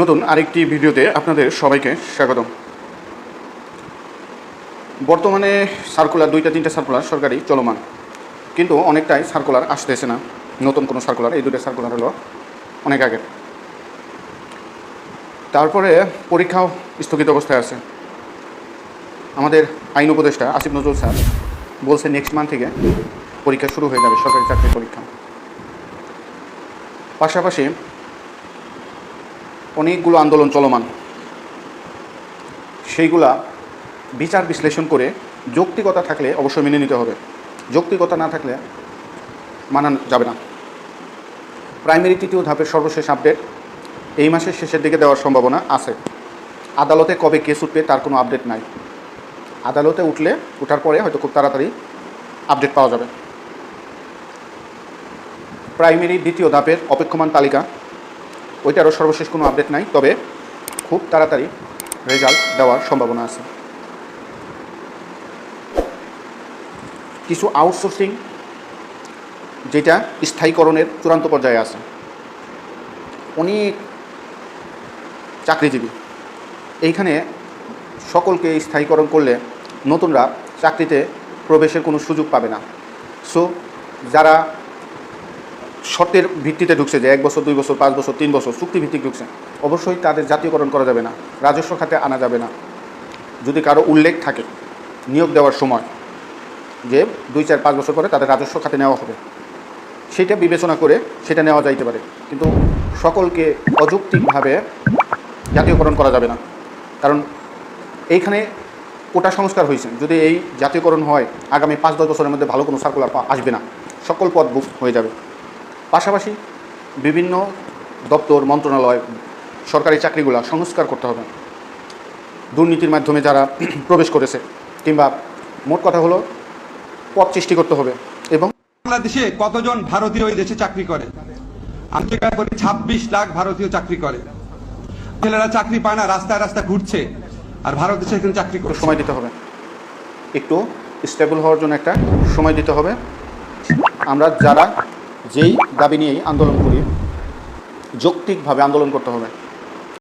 নতুন আরেকটি ভিডিওতে আপনাদের সবাইকে স্বাগতম। বর্তমানে সার্কুলার, দুইটা, তিনটা সার্কুলার সরকারি চলমান। কিন্তু অনেকটাই সার্কুলার আসতেছে না। নতুন কোনো সার্কুলার, এই দুটো সার্কুলার হলো অনেক আগের। তারপরে পরীক্ষাও স্থগিত অবস্থায় আছে। আমাদের আইন উপদেষ্টা আসিফ নজরুল স্যার বলছে নেক্সট মান্থ থেকে পরীক্ষা শুরু হয়ে যাবে, সরকারি চাকরির পরীক্ষা। পাশাপাশি অনেকগুলো আন্দোলন চলমান। সেইগুলা বিচার বিশ্লেষণ করে যৌক্তিকতা থাকলে অবশ্যই মেনে নিতে হবে। যৌক্তিকতা না থাকলে মানা যাবে না। প্রাইমারি তৃতীয় ধাপের সর্বশেষ আপডেট এই মাসের শেষের দিকে দেওয়ার সম্ভাবনা আছে। আদালতে কবে কেস উঠবে তার কোনো আপডেট নাই। আদালতে উঠলে, উঠার পরে হয়তো খুব তাড়াতাড়ি আপডেট পাওয়া যাবে। প্রাইমারি দ্বিতীয় ধাপের অপেক্ষমান তালিকা ওইটারও সর্বশেষ কোনো আপডেট নাই, তবে খুব তাড়াতাড়ি রেজাল্ট দেওয়ার সম্ভাবনা আছে। কিছু আউটসোর্সিং যেটা স্থায়ীকরণের চূড়ান্ত পর্যায়ে আছে। অনেক চাকরিজীবী, এইখানে সকলকে স্থায়ীকরণ করলে নতুনরা চাকরিতে প্রবেশের কোনো সুযোগ পাবে না। সো যারা শর্তের ভিত্তিতে ঢুকছে যে এক বছর, দুই বছর, পাঁচ বছর, তিন বছর চুক্তিভিত্তিক ঢুকছে। অবশ্যই তাদের জাতীয়করণ করা যাবে না, রাজস্ব খাতে আনা যাবে না। যদি কারও উল্লেখ থাকে নিয়োগ দেওয়ার সময় যে দুই, চার, পাঁচ বছর পরে তাদের রাজস্ব খাতে নেওয়া হবে, সেটা বিবেচনা করে সেটা নেওয়া যাইতে পারে। কিন্তু সকলকে অযৌক্তিকভাবে জাতীয়করণ করা যাবে না। কারণ এইখানে কোটা সংস্কার হয়েছে। যদি এই জাতীয়করণ হয়, আগামী পাঁচ, দশ বছরের মধ্যে ভালো কোনো সার্কুলার আসবে না। সকল পদ বুক হয়ে যাবে। পাশাপাশি বিভিন্ন দপ্তর মন্ত্রণালয় সরকারি চাকরিগুলো সংস্কার করতে হবে। দুর্নীতির মাধ্যমে যারা প্রবেশ করেছে কিংবা মোট কথা হলো পথ সৃষ্টি করতে হবে এবং বাংলাদেশে কতজন ভারতীয় এই দেশে চাকরি করে? আমেরিকা করে ছাব্বিশ লাখ ভারতীয় চাকরি করে। ছেলেরা চাকরি পায় না রাস্তায় রাস্তায় ঘুরছে আর ভারত দেশে এখানে চাকরি করছে। সময় দিতে হবে। একটু স্টেবল হওয়ার জন্য একটা সময় দিতে হবে। আমরা যারা যেই দাবি নিয়েই আন্দোলন করি যৌক্তিকভাবে আন্দোলন করতে হবে।